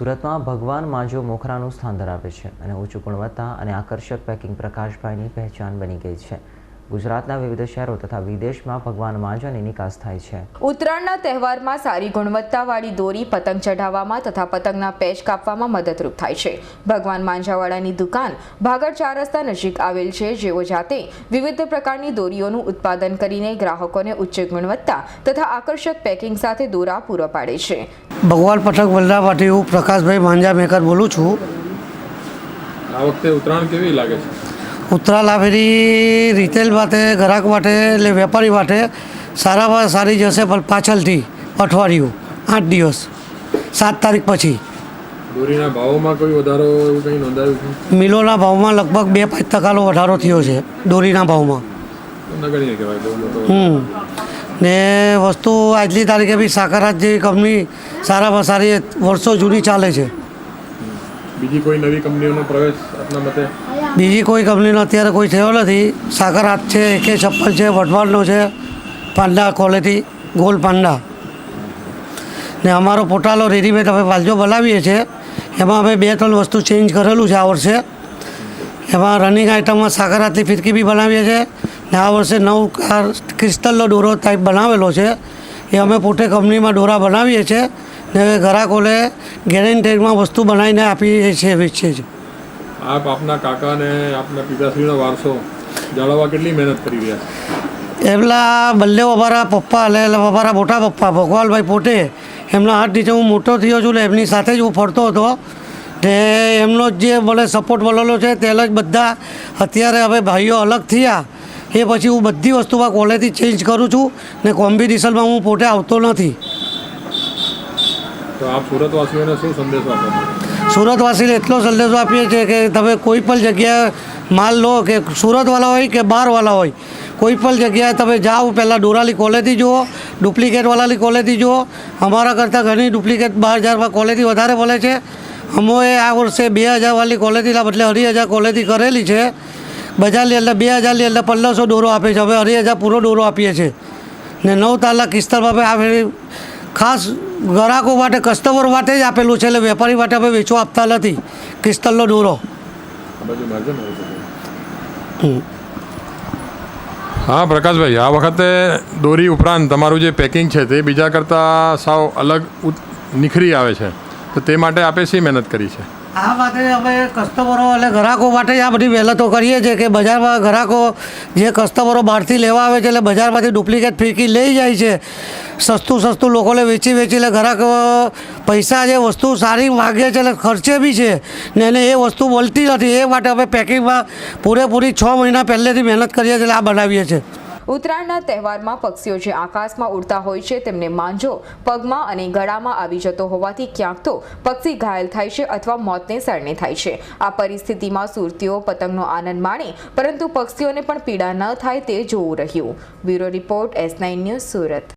સુરતમાં ભગવાન માજો મોખરાનું સ્થાન ધરાવે છે અને ઉચ્ચ ગુણવત્તા અને આકર્ષક પેકિંગ પ્રકાશભાઈની પહેચાન બની ગઈ છે. ગુજરાતના વિવિધ શહેરો તથા વિદેશમાં ભગવાન માજાની નિકાસ થાય છે. ઉત્તરાયણના તહેવારમાં સારી ગુણવત્તાવાળી દોરી પતંગ ચઢાવવામાં તથા પતંગના પેચ કાપવામાં મદદરૂપ થાય છે. ભગવાન માંજાવાળાની દુકાન ભાગળ ચાર રસ્તા નજીક આવેલ છે, જેઓ જાતે વિવિધ પ્રકારની દોરીઓનું ઉત્પાદન કરીને ગ્રાહકોને ઉચ્ચ ગુણવત્તા તથા આકર્ષક પેકિંગ સાથે દોરા પૂરો પાડે છે. ભગવાન પથક વલ્લાભાથી હું પ્રકાશભાઈ માંજા મેકર બોલું છું. આ વખતે ઉત્તરાયણ કેવી લાગે છે? ઉત્તરા લાભેરી રિટેલ માટે ગ્રાહક માટે એટલે વેપારી માટે સારામાં સારી જશે પણ પાછળથી અઠવાડિયું આઠ દિવસ સાત તારીખ પછી. દોરીના ભાવોમાં કોઈ વધારો એવું કંઈ નોંધાયું છે? મિલોના ભાવમાં લગભગ બે પાંચ ટકાનો વધારો થયો છે દોરીના ભાવમાં. હમ. ને વસ્તુ આજની તારીખે બી સાકરાત જેવી કંપની સારામાં સારી વર્ષો જૂની ચાલે છે. બીજી કોઈ નવી કંપનીઓનો પ્રવેશ આપના મતે? બીજી કોઈ કંપનીનો અત્યારે કોઈ થયો નથી. સાકર હાથ છે એકે ચપ્પલ છે વટવાડનો છે પાંડા ક્વોલિટી ગોલ પાંડા. ને અમારો પોટાલો રેડીમેડ અમે પાલજો બનાવીએ છીએ. એમાં અમે બે ત્રણ વસ્તુ ચેન્જ કરેલું છે આ વર્ષે. એમાં રનિંગ આઇટમમાં સાકરાતની ફિરકી બી બનાવીએ છીએ. ને આ વર્ષે નવ કાર ક્રિસ્ટલનો દોરો ટાઈપ બનાવેલો છે. એ અમે પોતે કંપનીમાં દોરા બનાવીએ છીએ ને ગ્રાહકોને ગેરેન્ટેડમાં વસ્તુ બનાવીને આપીએ છીએ વેચીએ છીએ. આપ આપના કાકાને આપના પિતાશ્રીનો વારસો જાળવવા કેટલી મહેનત કરી રહ્યા એમના બલ્લે અમારા પપ્પા એટલે અમારા મોટા પપ્પા ભગવાનભાઈ પોતે એમના હાથ નીચે હું મોટો થયો છું ને એમની સાથે જ હું ફરતો હતો. ને એમનો જ જે મને સપોર્ટ મળેલો છે તેલ જ બધા અત્યારે હવે ભાઈઓ અલગ થયા. એ પછી હું બધી વસ્તુમાં ક્વોલિટી ચેન્જ કરું છું ને કોમ્પિટિશનમાં હું પોતે આવતો નથી. તો આપ સુરતવાસીઓને શું સંદેશો આપો? સુરતવાસીને એટલો સંદેશો આપીએ છીએ કે તમે કોઈ પણ જગ્યાએ માલ લો કે સુરતવાળા હોય કે બહારવાળા હોય કોઈ પણ જગ્યાએ તમે જાઓ પહેલાં ડોરાલી ક્વોલિટી જુઓ ડુપ્લિકેટવાળાની ક્વોલિટી જુઓ. અમારા કરતાં ઘણી ડુપ્લિકેટ બાર હજારમાં ક્વોલિટી વધારે મળે છે. અમોએ આ વર્ષે બે હજારવાળી ક્વોલિટીના બદલે અઢી હજાર ક્વોલિટી કરેલી છે. બજારની અંદર બે હજારની અંદર પંદરસો ડોરો આપે છે. હવે અઢી હજાર પૂરો દોરો આપીએ છીએ. ને નવ તાલા કિસ્તર બાપે આ ફેરી ખાસ ગ્રાહકો માટે કસ્ટમર માટે જ આપેલું છે. એટલે વેપારી માટે અમે વેચવા આપતા નથી કિસ્તરનો દોરો. હા પ્રકાશભાઈ આ વખતે દોરી ઉપરાંત તમારું જે પેકિંગ છે તે બીજા કરતાં સાવ અલગ નિખરી આવે છે. તો તે માટે આપે શી મહેનત કરી છે? આ માટે અમે કસ્ટમરો એટલે ગ્રાહકો માટે આ બધી મહેનતો કરીએ છીએ કે બજારમાં ગ્રાહકો જે કસ્ટમરો બહારથી લેવા આવે છે એટલે બજારમાંથી ડુપ્લિકેટ ફીરકી લઈ જાય છે. સસ્તું સસ્તું લોકોને વેચી વેચી એટલે ગ્રાહકો પૈસા જે વસ્તુ સારી માગે છે એટલે ખર્ચે બી છે ને એને એ વસ્તુ મળતી નથી. એ માટે અમે પેકિંગમાં પૂરેપૂરી છ મહિના પહેલેથી મહેનત કરીએ છીએ એટલે આ બનાવીએ છીએ. ઉત્તરાયણના તહેવારમાં પક્ષીઓ જે આકાશમાં ઉડતા હોય છે, તેમને માંજો, પગમાં અને ગળામાં આવી જતો હોવાથી ક્યાંક તો પક્ષી ઘાયલ થાય છે અથવા મોતને શરણે થાય છે. આ પરિસ્થિતિમાં સુરતીઓ પતંગનો આનંદ માણે, પરંતુ પક્ષીઓને પણ પીડા ન થાય તે જોવું રહ્યું. Bureau report S nine news Surat.